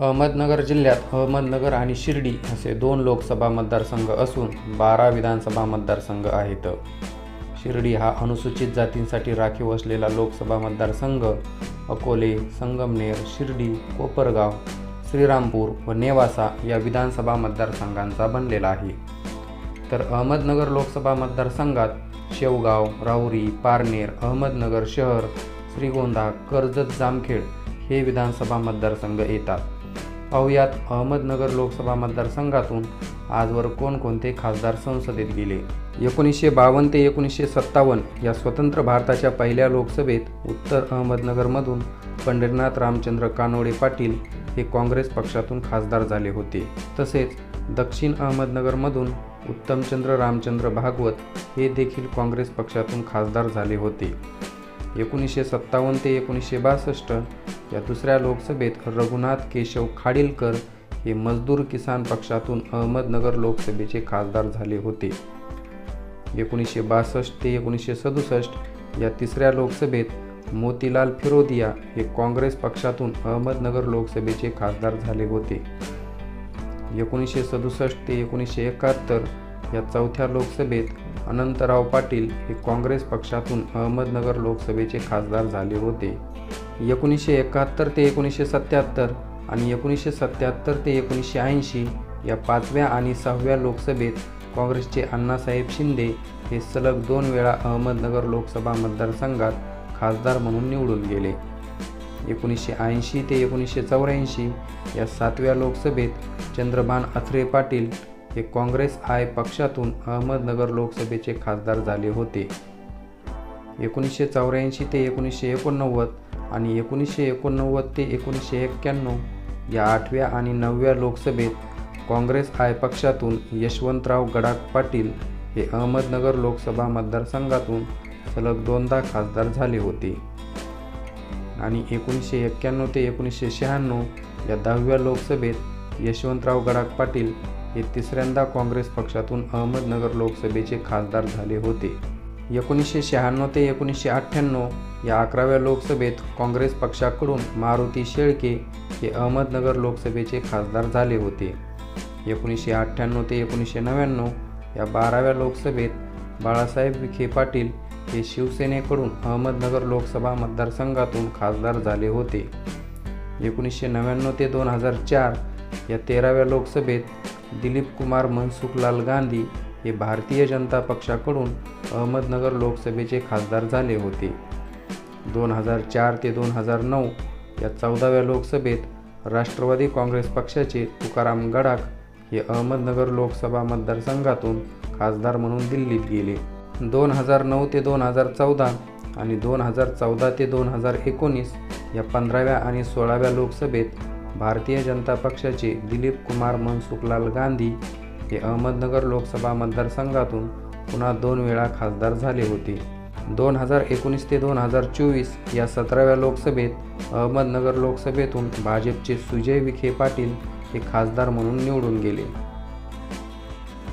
अहमदनगर जिल्ह्यात अहमदनगर आणि शिर्डी असे दोन लोकसभा मतदारसंघ असून बारा विधानसभा मतदारसंघ आहेत. शिर्डी हा अनुसूचित जातींसाठी राखीव असलेला लोकसभा मतदारसंघ अकोले संगमनेर शिर्डी कोपरगाव श्रीरामपूर व नेवासा या विधानसभा मतदारसंघांचा बनलेला आहे. तर अहमदनगर लोकसभा मतदारसंघात शेवगाव राहुरी पारनेर अहमदनगर शहर श्रीगोंदा कर्जत जामखेड हे विधानसभा मतदारसंघ येतात. पाहुयात अहमदनगर लोकसभा मतदारसंघातून आजवर कोणकोणते खासदार संसदेत गेले? एकोणीसशे बावन्न ते एकोणीसशे सत्तावन्न या स्वतंत्र भारताच्या पहिल्या लोकसभेत उत्तर अहमदनगरमधून पंढरीनाथ रामचंद्र कानोडे पाटील हे काँग्रेस पक्षातून खासदार झाले होते. तसेच दक्षिण अहमदनगरमधून उत्तमचंद्र रामचंद्र भागवत हे देखील काँग्रेस पक्षातून खासदार झाले होते. एकोणीसशे सत्तावन्न ते एकोणीसशे बासष्ट या दुसऱ्या लोकसभेत रघुनाथ केशव खाडीलकर हे मजदूर किसान पक्षातून अहमदनगर लोकसभेचे खासदार झाले होते. एकोणीसशे बासष्ट ते एकोणीसशे सदुसष्ट या तिसऱ्या लोकसभेत मोतीलाल फिरोदिया हे काँग्रेस पक्षातून अहमदनगर लोकसभेचे खासदार झाले होते. एकोणीसशे सदुसष्ट ते एकोणीसशे एकाहत्तर या चौथ्या लोकसभेत अनंतराव पाटील हे काँग्रेस पक्षातून अहमदनगर लोकसभेचे खासदार झाले होते. एकोणीसशे एकाहत्तर ते एकोणीसशे सत्याहत्तर आणि एकोणीसशे सत्याहत्तर ते एकोणीसशे ऐंशी या पाचव्या आणि सहाव्या लोकसभेत काँग्रेसचे अण्णासाहेब शिंदे हे सलग दोन वेळा अहमदनगर लोकसभा मतदारसंघात खासदार म्हणून निवडून गेले. एकोणीसशे ऐंशी ते एकोणीसशे चौऱ्याऐंशी या सातव्या लोकसभेत चंद्रभान अथरे पाटील हे काँग्रेस आय पक्षातून अहमदनगर लोकसभेचे खासदार झाले होते. एकोणीसशे चौऱ्याऐंशी ते एकोणीसशे एकोणनव्वद आणि एकोणीसशे एकोणनव्वद ते एकोणीसशे एक्क्याण्णव या आठव्या आणि नवव्या लोकसभेत काँग्रेस आय पक्षातून यशवंतराव गडाख पाटील हे अहमदनगर लोकसभा मतदारसंघातून सलग दोनदा खासदार झाले होते. आणि एकोणीसशे एक्क्याण्णव ते एकोणीसशे शहाण्णव या दहाव्या लोकसभेत यशवंतराव गडाख पाटील हे तिसऱ्यांदा काँग्रेस पक्षातून अहमदनगर लोकसभेचे खासदार झाले होते. एकोणीसशे शहाण्णव ते एकोणीसशे अठ्ठ्याण्णव या अकराव्या लोकसभेत काँग्रेस पक्षाकडून मारुती शेळके हे अहमदनगर लोकसभेचे खासदार झाले होते. एकोणीसशे अठ्ठ्याण्णव ते एकोणीसशे नव्याण्णव या बाराव्या लोकसभेत बाळासाहेब विखे पाटील हे शिवसेनेकडून अहमदनगर लोकसभा मतदारसंघातून खासदार झाले होते. एकोणीसशे नव्याण्णव ते दोन हजार चार या तेराव्या लोकसभेत दिलीप कुमार मनसुखलाल गांधी हे भारतीय जनता पक्षाकडून अहमदनगर लोकसभेचे खासदार झाले होते. दोन हजार चार ते दोन हजार नऊ या चौदाव्या लोकसभेत राष्ट्रवादी काँग्रेस पक्षाचे तुकाराम गडाख हे अहमदनगर लोकसभा मतदारसंघातून खासदार म्हणून दिल्लीत गेले. दोन हजार नऊ ते दोन हजार चौदा आणि दोन हजार चौदा ते दोन हजार एकोणीस या पंधराव्या आणि सोळाव्या लोकसभेत भारतीय जनता पक्षाचे दिलीप कुमार मनसुखलाल गांधी हे अहमदनगर लोकसभा मतदारसंघातून पुन्हा दोन वेळा खासदार झाले होते. दोन हजार एकोणीस ते दोन हजार चोवीस या सतराव्या लोकसभेत अहमदनगर लोकसभेतून भाजपचे सुजय विखे पाटील हे खासदार म्हणून निवडून गेले.